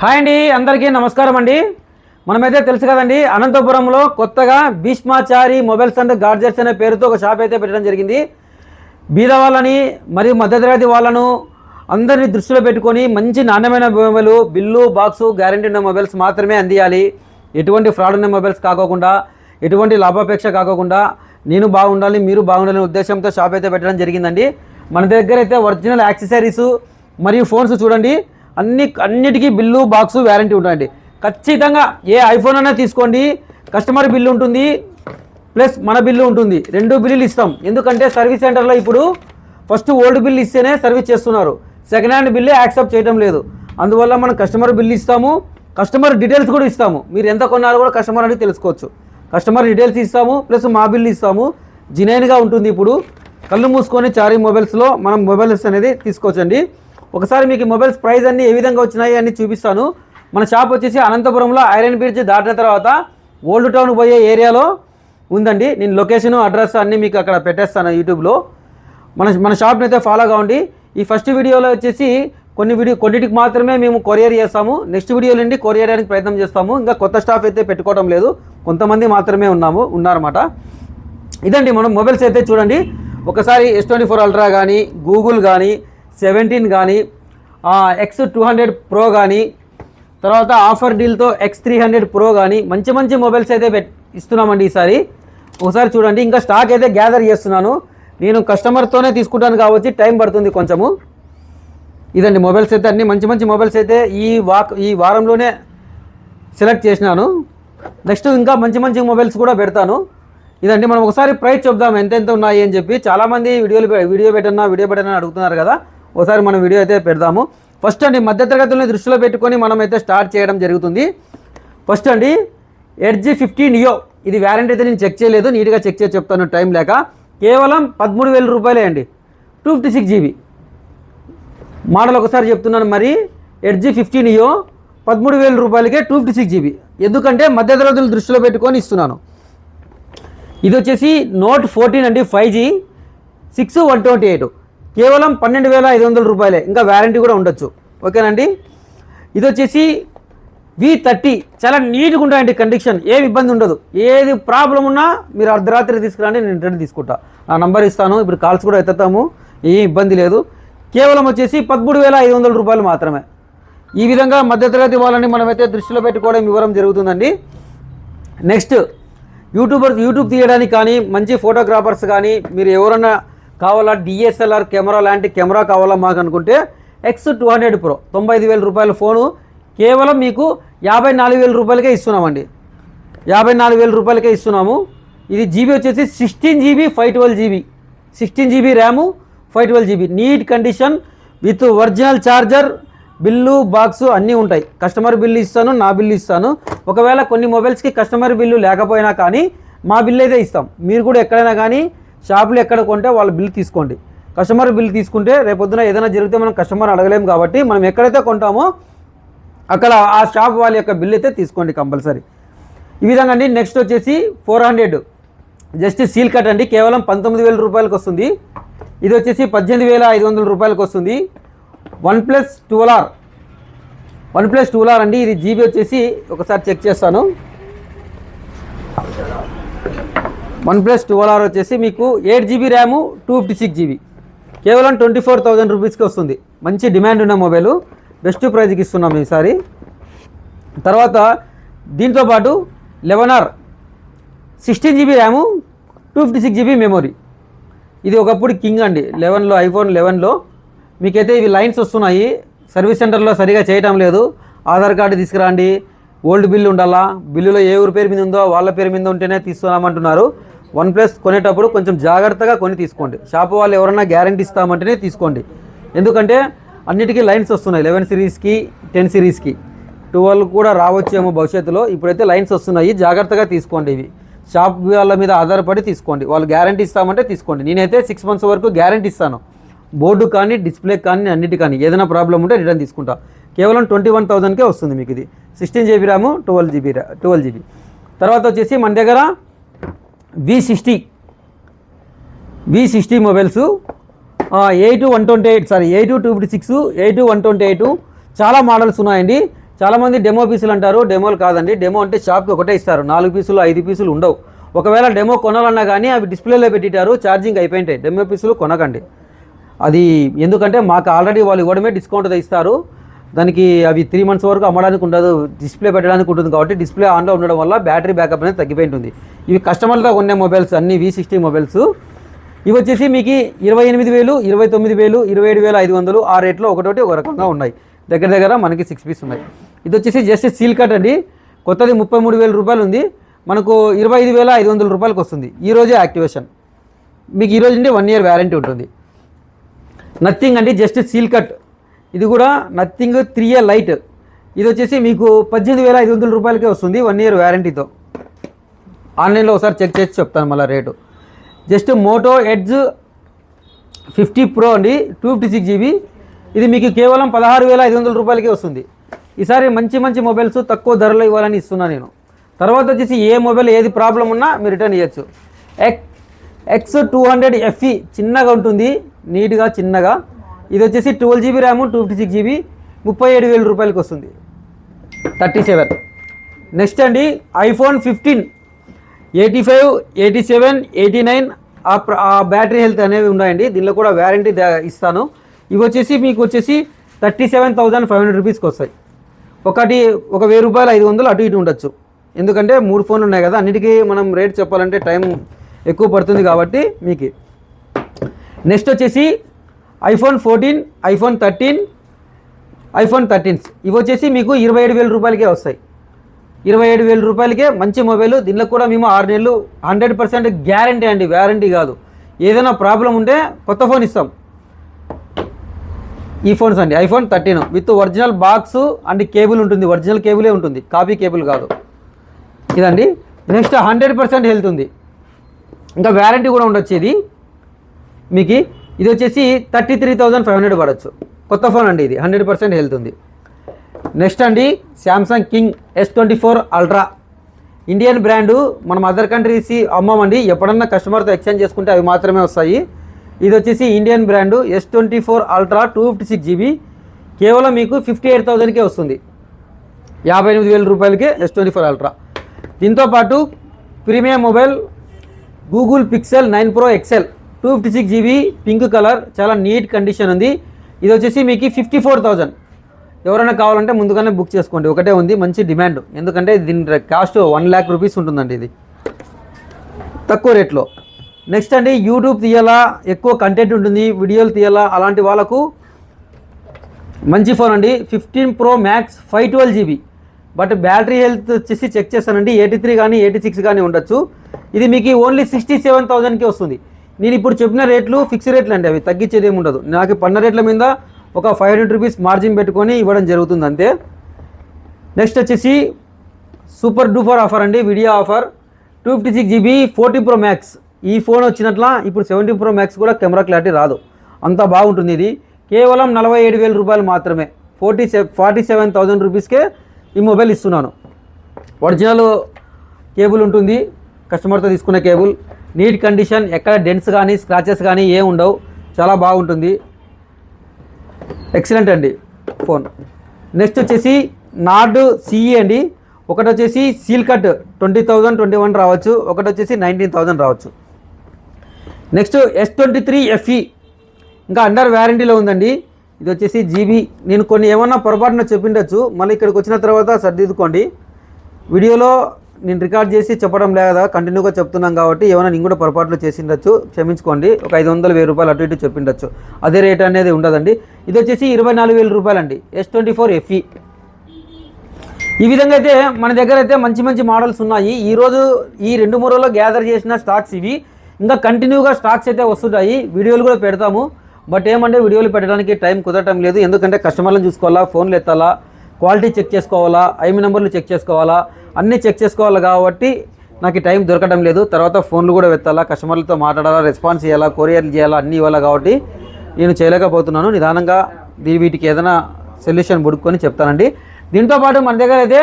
Hi అండి అందరికీ నమస్కారం అండి. మనమైతే తెలుసు కదండి అనంతపురంలో కొత్తగా భీష్మాచారి మొబైల్స్ అండ్ గార్జెట్స్ అనే పేరుతో ఒక షాప్ అయితే పెట్టడం జరిగింది. బీద వాళ్ళని మరియు మధ్యతరగతి వాళ్ళను అందరినీ దృష్టిలో పెట్టుకొని మంచి నాణ్యమైన మొబైల్ బిల్లు బాక్సు గ్యారంటీ ఉన్న మొబైల్స్ మాత్రమే అందియాలి. ఎటువంటి ఫ్రాడ్ ఉన్న మొబైల్స్ కాకోకుండా ఎటువంటి లాభాపేక్ష కాకోకుండా నేను బాగుండాలి మీరు బాగుండాలనే ఉద్దేశంతో షాప్ అయితే పెట్టడం జరిగిందండి. మన దగ్గర అయితే ఒరిజినల్ యాక్సెసరీస్ మరియు ఫోన్స్ చూడండి. అన్ని అన్నిటికీ బిల్లు బాక్సు వ్యారంటీ ఉంటాయండి ఖచ్చితంగా ఏ ఐఫోన్ అయినా తీసుకోండి. కస్టమర్ బిల్లు ఉంటుంది. ప్లస్ మన బిల్లు ఉంటుంది. రెండు బిల్లులు ఇస్తాం. ఎందుకంటే సర్వీస్ సెంటర్లో ఇప్పుడు ఫస్ట్ ఓల్డ్ బిల్ ఇస్తేనే సర్వీస్ చేస్తున్నారు. సెకండ్ హ్యాండ్ బిల్లు యాక్సెప్ట్ చేయడం లేదు. అందువల్ల మనం కస్టమర్ బిల్ ఇస్తాము. కస్టమర్ డీటెయిల్స్ కూడా ఇస్తాము. మీరు ఎంత కొన్నారో కూడా కస్టమర్ అని తెలుసుకోవచ్చు. కస్టమర్ డీటెయిల్స్ ఇస్తాము. ప్లస్ మా బిల్ ఇస్తాము. జినైన్గా ఉంటుంది ఇప్పుడు. కళ్ళు మూసుకొని చారీ మొబైల్స్లో మనం మొబైల్స్ అనేది తీసుకోవచ్చండి. ఒకసారి మీకు మొబైల్స్ ప్రైస్ అన్ని ఏ విధంగా వచ్చినాయి అని చూపిస్తాను. మన షాప్ వచ్చేసి అనంతపురంలో ఐరన్ బ్రిడ్జ్ దాటిన తర్వాత ఓల్డ్ టౌన్ పోయే ఏరియాలో ఉందండి. నేను లొకేషన్ అడ్రస్ అన్నీ మీకు అక్కడ పెట్టేస్తాను యూట్యూబ్లో. మన మన షాప్ని అయితే ఫాలో కావండి. ఈ ఫస్ట్ వీడియోలో వచ్చేసి కొన్ని వీడియో కొన్నిటికి మాత్రమే మేము కొరియర్ చేస్తాము. నెక్స్ట్ వీడియో నుండి కొరియర్ చేయడానికి ప్రయత్నం చేస్తాము. ఇంకా కొత్త స్టాఫ్ అయితే పెట్టుకోవడం లేదు. కొంతమంది మాత్రమే ఉన్నాము ఉన్నారన్నమాట. ఇదండి మనం మొబైల్స్ అయితే చూడండి. ఒకసారి ఎస్ ట్వంటీ ఫోర్ అల్ట్రా కానీ గూగుల్ కానీ సెవెంటీన్ కానీ ఎక్స్ టూ హండ్రెడ్ ప్రో కానీ తర్వాత ఆఫర్ డీల్తో ఎక్స్ త్రీ హండ్రెడ్ ప్రో కానీ మంచి మంచి మొబైల్స్ అయితే పెట్ ఇస్తున్నామండి ఈసారి. ఒకసారి చూడండి ఇంకా స్టాక్ అయితే గ్యాదర్ చేస్తున్నాను. నేను కస్టమర్తోనే తీసుకుంటాను కాబట్టి టైం పడుతుంది కొంచెము. ఇదండి మొబైల్స్ అయితే అన్ని మంచి మంచి మొబైల్స్ అయితే ఈ వాక్ ఈ వారంలోనే సెలెక్ట్ చేసినాను. నెక్స్ట్ ఇంకా మంచి మంచి మొబైల్స్ కూడా పెడతాను. ఇదండి మనం ఒకసారి ప్రైస్ చెప్దాం ఎంతెంత ఉన్నాయి అని చెప్పి. చాలామంది వీడియోలు వీడియో పెట్టన్నా వీడియో పెట్టన్నా అడుగుతున్నారు కదా. ఒకసారి మనం వీడియో అయితే పెడదాము. ఫస్ట్ అండి మధ్యతరగతుల్ని దృష్టిలో పెట్టుకొని మనం అయితే స్టార్ట్ చేయడం జరుగుతుంది. ఫస్ట్ అండి ఎడ్జి ఫిఫ్టీ నియో ఇది వ్యారంటీ అయితే నేను చెక్ చేయలేదు నీట్గా చెక్ చేసి చెప్తాను టైం లేక. కేవలం పదమూడు వేల రూపాయలే అండి. Two fifty six GB model ఒకసారి చెప్తున్నాను మరి. ఎడ్జి ఫిఫ్టీన్ ఇయో పదమూడు వేల రూపాయలకే టూ ఫిఫ్టీ సిక్స్ జీబీ ఎందుకంటే మధ్యతరగతులు దృష్టిలో పెట్టుకొని ఇస్తున్నాను. ఇది వచ్చేసి నోట్ ఫోర్టీన్ అండి five G six one twenty eight కేవలం పన్నెండు వేల ఐదు వందల రూపాయలే. ఇంకా వ్యారంటీ కూడా ఉండొచ్చు. ఓకేనండి? ఇది వచ్చేసి వి థర్టీ చాలా నీట్గా ఉంటాయండి కండిషన్ ఏం ఇబ్బంది ఉండదు. ఏది ప్రాబ్లం ఉన్నా మీరు అర్ధరాత్రి తీసుకురండి నేను రిటర్న్ తీసుకుంటా. నా నంబర్ ఇస్తాను. ఇప్పుడు కాల్స్ కూడా ఎత్తుతాము. ఏం ఇబ్బంది లేదు. కేవలం వచ్చేసి పదమూడు వేల ఐదు వందల రూపాయలు మాత్రమే. ఈ విధంగా మధ్యతరగతి వాళ్ళని మనమైతే దృష్టిలో పెట్టుకోవడం ఇవ్వడం జరుగుతుందండి. నెక్స్ట్ యూట్యూబర్ యూట్యూబ్ తీయడానికి కానీ మంచి ఫోటోగ్రాఫర్స్ కానీ మీరు ఎవరన్నా కావాలా డిఎస్ఎల్ఆర్ కెమెరా లాంటి కెమెరా కావాలా మాకు అనుకుంటే ఎక్స్ టూ హండ్రెడ్ ప్రో తొంభై ఐదు వేల రూపాయల ఫోను. కేవలం మీకు యాభై నాలుగు వేల రూపాయలకే ఇస్తున్నామండి. యాభై నాలుగు వేల రూపాయలకే ఇస్తున్నాము. ఇది జీబీ వచ్చేసి sixteen GB five twelve GB sixteen GB RAM five twelve GB neat condition with original charger bill box అన్నీ ఉంటాయి. కస్టమర్ బిల్లు ఇస్తాను నా బిల్లు ఇస్తాను. ఒకవేళ కొన్ని మొబైల్స్కి కస్టమర్ బిల్లు లేకపోయినా కానీ మా బిల్ అయితే ఇస్తాం. మీరు కూడా ఎక్కడైనా కానీ షాపులు ఎక్కడ కొంటే వాళ్ళ బిల్ తీసుకోండి. కస్టమర్ బిల్ తీసుకుంటే రేపొద్దున ఏదైనా జరిగితే మనం కస్టమర్ అడగలేము కాబట్టి మనం ఎక్కడైతే కొంటామో అక్కడ ఆ షాప్ వాళ్ళ యొక్క బిల్ అయితే తీసుకోండి కంపల్సరీ. ఈ విధంగా అండి నెక్స్ట్ వచ్చేసి four hundred. Just seal cut అండి కేవలం పంతొమ్మిది వేల రూపాయలకు వస్తుంది. ఇది వచ్చేసి పద్దెనిమిది వేల ఐదు వందల రూపాయలకు వస్తుంది. వన్ ప్లస్ టూలార్ వన్ ప్లస్ టూలార్ అండి ఇది జీబీ వచ్చేసి ఒకసారి చెక్ చేస్తాను. వన్ ప్లస్ ట్వెల్వ్ ఆర్ వచ్చేసి మీకు eight GB RAM two fifty six GB. కేవలం ట్వంటీ ఫోర్ థౌజండ్ రూపీస్కి వస్తుంది. మంచి డిమాండ్ ఉన్న మొబైల్. బెస్ట్ ప్రైజ్కి ఇస్తున్నాం ఈసారి. తర్వాత దీంతో పాటు eleven or sixteen GB RAM two fifty six GB memory. ఇది ఒకప్పుడు కింగ్ అండి. లెవెన్లో ఐఫోన్ లెవెన్లో. మీకైతే ఇవి లైన్స్ వస్తున్నాయి. సర్వీస్ సెంటర్లో సరిగా చేయటం లేదు. ఆధార్ కార్డు తీసుకురండి. ఓల్డ్ బిల్లు ఉండాలా? బిల్లులో ఏ ఊరి పేరు మీద ఉందో వాళ్ళ పేరు మీద ఉంటేనే తీసుకున్నామంటున్నారు వన్ ప్లస్ కొనేటప్పుడు కొంచెం జాగ్రత్తగా కొని తీసుకోండి. షాప్ వాళ్ళు ఎవరైనా గ్యారంటీ ఇస్తామంటేనే తీసుకోండి. ఎందుకంటే అన్నిటికీ లైన్స్ వస్తున్నాయి. లెవెన్ సిరీస్కి టెన్ సిరీస్కి ట్వెల్వ్ కూడా రావచ్చేమో భవిష్యత్తులో. ఇప్పుడైతే లైన్స్ వస్తున్నాయి. జాగ్రత్తగా తీసుకోండి ఇవి. షాప్ వాళ్ళ మీద ఆధారపడి తీసుకోండి. వాళ్ళు గ్యారంటీ ఇస్తామంటే తీసుకోండి. నేనైతే సిక్స్ మంత్స్ వరకు గ్యారంటీ ఇస్తాను. బోర్డు కానీ డిస్ప్లే కానీ అన్నిటి కానీ ఏదైనా ప్రాబ్లం ఉంటే రిటర్న్ తీసుకుంటా. కేవలం ట్వంటీ వన్ థౌసండ్కే వస్తుంది మీకు ఇది. Sixteen GB RAM twelve GB twelve GB తర్వాత వచ్చేసి మన దగ్గర V sixty V sixty mobiles eight one twenty eight sorry eight two fifty six eight one twenty eight చాలా మోడల్స్ ఉన్నాయండి. చాలామంది డెమో పీసులు అంటారు డెమోలు కాదండి. డెమో అంటే షాప్కి ఒకటే ఇస్తారు. నాలుగు పీసులు ఐదు పీసులు ఉండవు. ఒకవేళ డెమో కొనాలన్నా కానీ అవి డిస్ప్లేలో పెట్టిటారు ఛార్జింగ్ అయిపోయింటాయి. డెమో పీసులు కొనకండి. అది ఎందుకంటే మాకు ఆల్రెడీ వాళ్ళు ఇవ్వడమే డిస్కౌంట్ ఇస్తారు. దానికి అవి త్రీ మంత్స్ వరకు అమ్మడానికి ఉండదు డిస్ప్లే పెట్టడానికి ఉంటుంది కాబట్టి డిస్ప్లే ఆన్లో ఉండడం వల్ల బ్యాటరీ బ్యాకప్ అనేది తగ్గిపోయి ఉంటుంది. ఇవి కస్టమర్లతో కొనే మొబైల్స్ అన్ని వి సిక్స్టీ మొబైల్స్. ఇవి వచ్చేసి మీకు ఇరవై ఎనిమిది వేలు ఇరవై తొమ్మిది వేలు ఇరవై ఏడు వేల ఐదు వందలు ఆ రేట్లో ఒకటోటి ఒక రకంగా ఉన్నాయి. దగ్గర దగ్గర మనకి సిక్స్ పీస్ ఉన్నాయి. ఇది వచ్చేసి జస్ట్ సీల్ కట్ అండి. కొత్తది ముప్పై మూడు వేల రూపాయలు ఉంది. మనకు ఇరవై ఐదు వేల ఐదు వందల రూపాయలకు వస్తుంది. ఈరోజే యాక్టివేషన్. మీకు ఈ రోజు నుండి వన్ ఇయర్ వ్యారంటీ ఉంటుంది. నథింగ్ అండి జస్ట్ సీల్ కట్ ఇది కూడా నథింగ్ త్రీ ఇయర్ లైట్ ఇది వచ్చేసి మీకు పద్దెనిమిది వేల ఐదు వందల రూపాయలకే వస్తుంది వన్ ఇయర్ వ్యారంటీతో ఆన్లైన్లో ఒకసారి చెక్ చేసి చెప్తాను మళ్ళీ rate. Just Moto Edge fifty pro అండి టూ ఫిఫ్టీ సిక్స్ జీబీ. ఇది మీకు కేవలం పదహారు వేల ఐదు వందల రూపాయలకే వస్తుంది. ఈసారి మంచి మంచి మొబైల్స్ తక్కువ ధరలో ఇవ్వాలని ఇస్తున్నా నేను. తర్వాత వచ్చేసి ఏ మొబైల్ ఏది ప్రాబ్లం ఉన్నా మీరు రిటర్న్ ఇవ్వచ్చు ఎక్ ఎక్స్ టూ హండ్రెడ్ ఎఫ్ఈ చిన్నగా ఉంటుంది నీట్గా చిన్నగా. ఇది వచ్చేసి twelve GB RAM two fifty six GB ముప్పై ఏడు వేల రూపాయలకి వస్తుంది. Thirty seven. నెక్స్ట్ అండి iPhone fifteen. Eighty five eighty seven eighty nine ఆ ఆ బ్యాటరీ హెల్త్ అనేవి ఉన్నాయండి. దీనిలో కూడా వ్యారంటీ ఇస్తాను. ఇవి వచ్చేసి మీకు వచ్చేసి thirty seven thousand five hundred రూపీస్కి వస్తాయి. ఒకటి ఒక వెయ్యి రూపాయలు ఐదు వందలు అటు ఇటు ఉండొచ్చు. ఎందుకంటే మూడు ఫోన్లు ఉన్నాయి కదా అన్నిటికీ మనం రేట్ చెప్పాలంటే టైం ఎక్కువ పడుతుంది కాబట్టి మీకు. నెక్స్ట్ వచ్చేసి iPhone fourteen iPhone thirteen iPhone thirteens. ఇవి వచ్చేసి మీకు ఇరవై ఏడు వేల రూపాయలకే వస్తాయి. ఇరవై ఏడు వేల రూపాయలకే మంచి మొబైల్. దీనిలో కూడా మేము ఆరు నెలలు హండ్రెడ్ పర్సెంట్ గ్యారంటీ అండి వ్యారంటీ కాదు. ఏదైనా ప్రాబ్లం ఉంటే కొత్త ఫోన్ ఇస్తాం. ఈ ఫోన్స్ అండి iPhone thirteen with original box and cable ఉంటుంది ఒరిజినల్ కేబులే ఉంటుంది కాపీ కేబుల్ కాదు. ఇదండి నెక్స్ట్ హండ్రెడ్ పర్సెంట్ హెల్త్ ఉంది. ఇంకా వ్యారంటీ కూడా ఉండొచ్చు ఇది మీకు ఇది వచ్చేసి thirty three thousand five hundred పడవచ్చు కొత్త ఫోన్ అండి ఇది హండ్రెడ్ పర్సెంట్ హెల్త్ ఉంది. నెక్స్ట్ అండి Samsung king S twenty four ultra Indian brand మనం అదర్ కంట్రీస్ అమ్మమండి. ఎప్పుడన్నా కస్టమర్తో ఎక్స్చేంజ్ చేసుకుంటే అవి మాత్రమే వస్తాయి. ఇది వచ్చేసి Indian brand S twenty four ultra two fifty six GB కేవలం మీకు ఫిఫ్టీ ఎయిట్ థౌజండ్కే వస్తుంది. యాభై ఎనిమిది వేల రూపాయలకే ఎస్ ట్వంటీ ఫోర్ అల్ట్రా దీంతోపాటు premium mobile Google Pixel nine pro XL two fifty six GB pink colour చాలా నీట్ కండిషన్ ఉంది. ఇది వచ్చేసి మీకు ఫిఫ్టీ ఫోర్ థౌజండ్ ఎవరైనా కావాలంటే ముందుగానే బుక్ చేసుకోండి. ఒకటే ఉంది మంచి డిమాండ్ ఎందుకంటే దీని కాస్ట్ వన్ ల్యాక్ రూపీస్ ఉంటుందండి ఇది. తక్కువ రేట్లో. నెక్స్ట్ అండి యూట్యూబ్ తీయాలా? ఎక్కువ కంటెంట్ ఉంటుంది వీడియోలు తీయాలా? అలాంటి వాళ్ళకు మంచి ఫోన్ అండి. Fifteen pro max five twelve GB but battery health వచ్చేసి చెక్ చేస్తానండి. ఎయిటీ త్రీ కానీ ఎయిటీ సిక్స్ కానీ ఉండొచ్చు. ఇది మీకు ఓన్లీ సిక్స్టీ సెవెన్ థౌసండ్కి వస్తుంది. నేను ఇప్పుడు చెప్పిన రేట్లు ఫిక్స్ రేట్లు అండి అవి. తగ్గించేది ఏమి ఉండదు నాకు పన్న రేట్ల మీద ఒక ఫైవ్ హండ్రెడ్ రూపీస్ మార్జిన్ పెట్టుకొని ఇవ్వడం జరుగుతుంది అంతే. నెక్స్ట్ వచ్చేసి సూపర్ డూపర్ ఆఫర్ అండి video offer. Two fifty six GB forty pro max. ఈ ఫోన్ వచ్చినట్ల ఇప్పుడు సెవెంటీ ప్రో మ్యాక్స్ కూడా కెమెరా క్లారిటీ రాదు. అంత బాగుంటుంది ఇది. కేవలం నలభై ఏడు వేల రూపాయలు మాత్రమే. ఫోర్టీ సె ఫార్టీ సెవెన్ థౌజండ్ రూపీస్కే ఈ మొబైల్ ఇస్తున్నాను. ఒరిజినల్ కేబుల్ ఉంటుంది. కస్టమర్తో తీసుకున్న కేబుల్. నీట్ కండిషన్ ఎక్కడ డెన్స్ కానీ స్క్రాచెస్ కానీ ఏం ఉండవు. చాలా బాగుంటుంది. ఎక్సలెంట్ అండి. ఫోన్ నెక్స్ట్ వచ్చేసి నార్డ్ సిఈ అండి. ఒకటి వచ్చేసి seal cut twenty thousand twenty one రావచ్చు. ఒకటి వచ్చేసి నైన్టీన్ థౌజండ్ రావచ్చు. Next S twenty three FE ఇంకా అండర్ వ్యారంటీలో ఉందండి. ఇది వచ్చేసి జీబీ నేను కొన్ని ఏమన్నా పొరపాటున చెప్పిండొచ్చు. మళ్ళీ ఇక్కడికి వచ్చిన తర్వాత సర్దిద్దుకోండి. వీడియోలో నేను రికార్డ్ చేసి చెప్పడం లేదా కంటిన్యూగా చెప్తున్నాం కాబట్టి ఏమైనా నేను కూడా పొరపాట్లు చేసిండొచ్చు. క్షమించుకోండి. ఒక ఐదు వందలు వెయ్యి రూపాయలు అటు ఇటు చెప్పిండొచ్చు అదే రేట్ అనేది ఉండదండి. ఇది వచ్చేసి ఇరవై నాలుగు వేల రూపాయలండి. ఎస్ ట్వంటీ ఫోర్ ఎఫ్ఈ ఈ విధంగా అయితే మన దగ్గర అయితే మంచి మంచి మోడల్స్ ఉన్నాయి. ఈరోజు ఈ రెండు మూడు రోజుల్లో గ్యాదర్ చేసిన స్టాక్స్ ఇవి. ఇంకా కంటిన్యూగా స్టాక్స్ అయితే వస్తుంటాయి వీడియోలు కూడా పెడతాము. బట్ ఏమంటే వీడియోలు పెట్టడానికి టైం కుదరటం లేదు. ఎందుకంటే కస్టమర్లను చూసుకోవాలా ఫోన్లు ఎత్తాలా క్వాలిటీ చెక్ చేసుకోవాలా? ఐమి నెంబర్లు చెక్ చేసుకోవాలా? అన్నీ చెక్ చేసుకోవాలి కాబట్టి నాకు టైం దొరకడం లేదు. తర్వాత ఫోన్లు కూడా వెత్తాలా? కస్టమర్లతో మాట్లాడాలా? రెస్పాన్స్ చేయాలా? కొరియర్లు చేయాలా? అన్నీ ఇవ్వాలా కాబట్టి నేను చేయలేకపోతున్నాను. నిదానంగా దీని వీటికి ఏదైనా సొల్యూషన్ బుడుక్కొని చెప్తానండి. దీంతో పాటు మన దగ్గర అయితే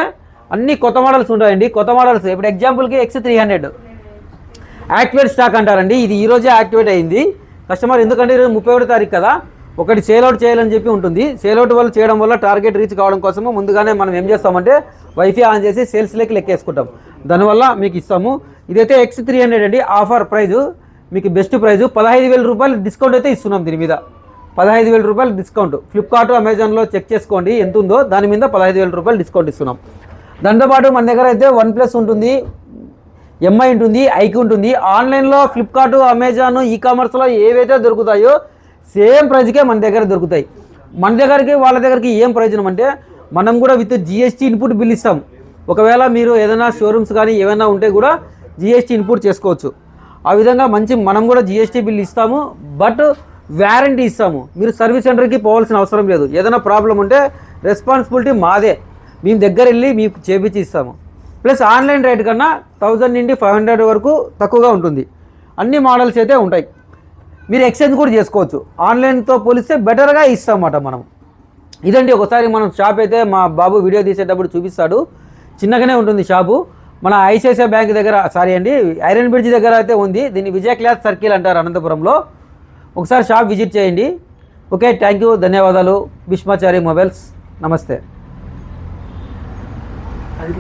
అన్ని కొత్త మోడల్స్ ఉంటాయండి. కొత్త మోడల్స్ ఇప్పుడు ఎగ్జాంపుల్కి X three hundred activate stock అంటారండి. ఇది ఈరోజే యాక్టివేట్ అయింది. కస్టమర్ ఎందుకంటే ఈరోజు ముప్పై ఒకటి తారీఖు కదా? ఒకటి సేల్ అవుట్ చేయాలని చెప్పి ఉంటుంది. సేల్ అవుట్ వల్ల చేయడం వల్ల టార్గెట్ రీచ్ కావడం కోసము ముందుగానే మనం ఏం చేస్తామంటే వైఫై ఆన్ చేసి సేల్స్లోకి లెక్కేసుకుంటాం. దానివల్ల మీకు ఇస్తాము. ఇదైతే ఎక్స్ త్రీ హండ్రెడ్ అండి. Offer price. మీకు బెస్ట్ ప్రైజు. పదహైదు వేల రూపాయలు డిస్కౌంట్ అయితే ఇస్తున్నాం దీని మీద. పదహైదు వేల రూపాయలు డిస్కౌంట్. ఫ్లిప్కార్ట్ అమెజాన్లో చెక్ చేసుకోండి. ఎంత ఉందో దాని మీద పదహైదు వేల రూపాయలు డిస్కౌంట్ ఇస్తున్నాం. దాంతోపాటు మన దగ్గర అయితే వన్ ప్లస్ ఉంటుంది ఎంఐ ఉంటుంది ఐకి ఉంటుంది. ఆన్లైన్లో ఫ్లిప్కార్ట్ అమెజాన్ ఈ కామర్స్లో ఏవైతే దొరుకుతాయో సేమ్ ప్రైజ్కే మన దగ్గర దొరుకుతాయి. మన దగ్గరికి వాళ్ళ దగ్గరికి ఏం ప్రయోజనం అంటే మనం కూడా విత్ జిఎస్టీ ఇన్పుట్ బిల్ ఇస్తాం. ఒకవేళ మీరు ఏదైనా షోరూమ్స్ కానీ ఏమైనా ఉంటే కూడా జిఎస్టీ ఇన్పుట్ చేసుకోవచ్చు. ఆ విధంగా మంచి మనం కూడా జిఎస్టీ బిల్ ఇస్తాము బట్ వ్యారంటీ ఇస్తాము. మీరు సర్వీస్ సెంటర్కి పోవాల్సిన అవసరం లేదు. ఏదైనా ప్రాబ్లం ఉంటే రెస్పాన్సిబిలిటీ మాదే. మేము దగ్గర వెళ్ళి మీకు చేపించి ఇస్తాము. ప్లస్ ఆన్లైన్ రేట్ కన్నా థౌజండ్ నుండి ఫైవ్ హండ్రెడ్ వరకు తక్కువగా ఉంటుంది. అన్ని మోడల్స్ అయితే ఉంటాయి. మీరు ఎక్స్చేంజ్ కూడా చేసుకోవచ్చు. ఆన్లైన్తో పోలిస్తే బెటర్గా ఇస్తామన్నమాట మనం. ఇదండి ఒకసారి మనం షాప్ అయితే మా బాబు వీడియో తీసేటప్పుడు చూపిస్తాడు. చిన్నగానే ఉంటుంది షాపు మన ఐసిఐసిఐ బ్యాంక్ దగ్గర సారీ అండి ఐరన్ బ్రిడ్జ్ దగ్గర అయితే ఉంది. దీన్ని విజయ క్లాత్ సర్కిల్ అంటారు అనంతపురంలో. ఒకసారి షాప్ విజిట్ చేయండి. ఓకే థ్యాంక్ యూ ధన్యవాదాలు. భీష్మాచారి మొబైల్స్ నమస్తే. అది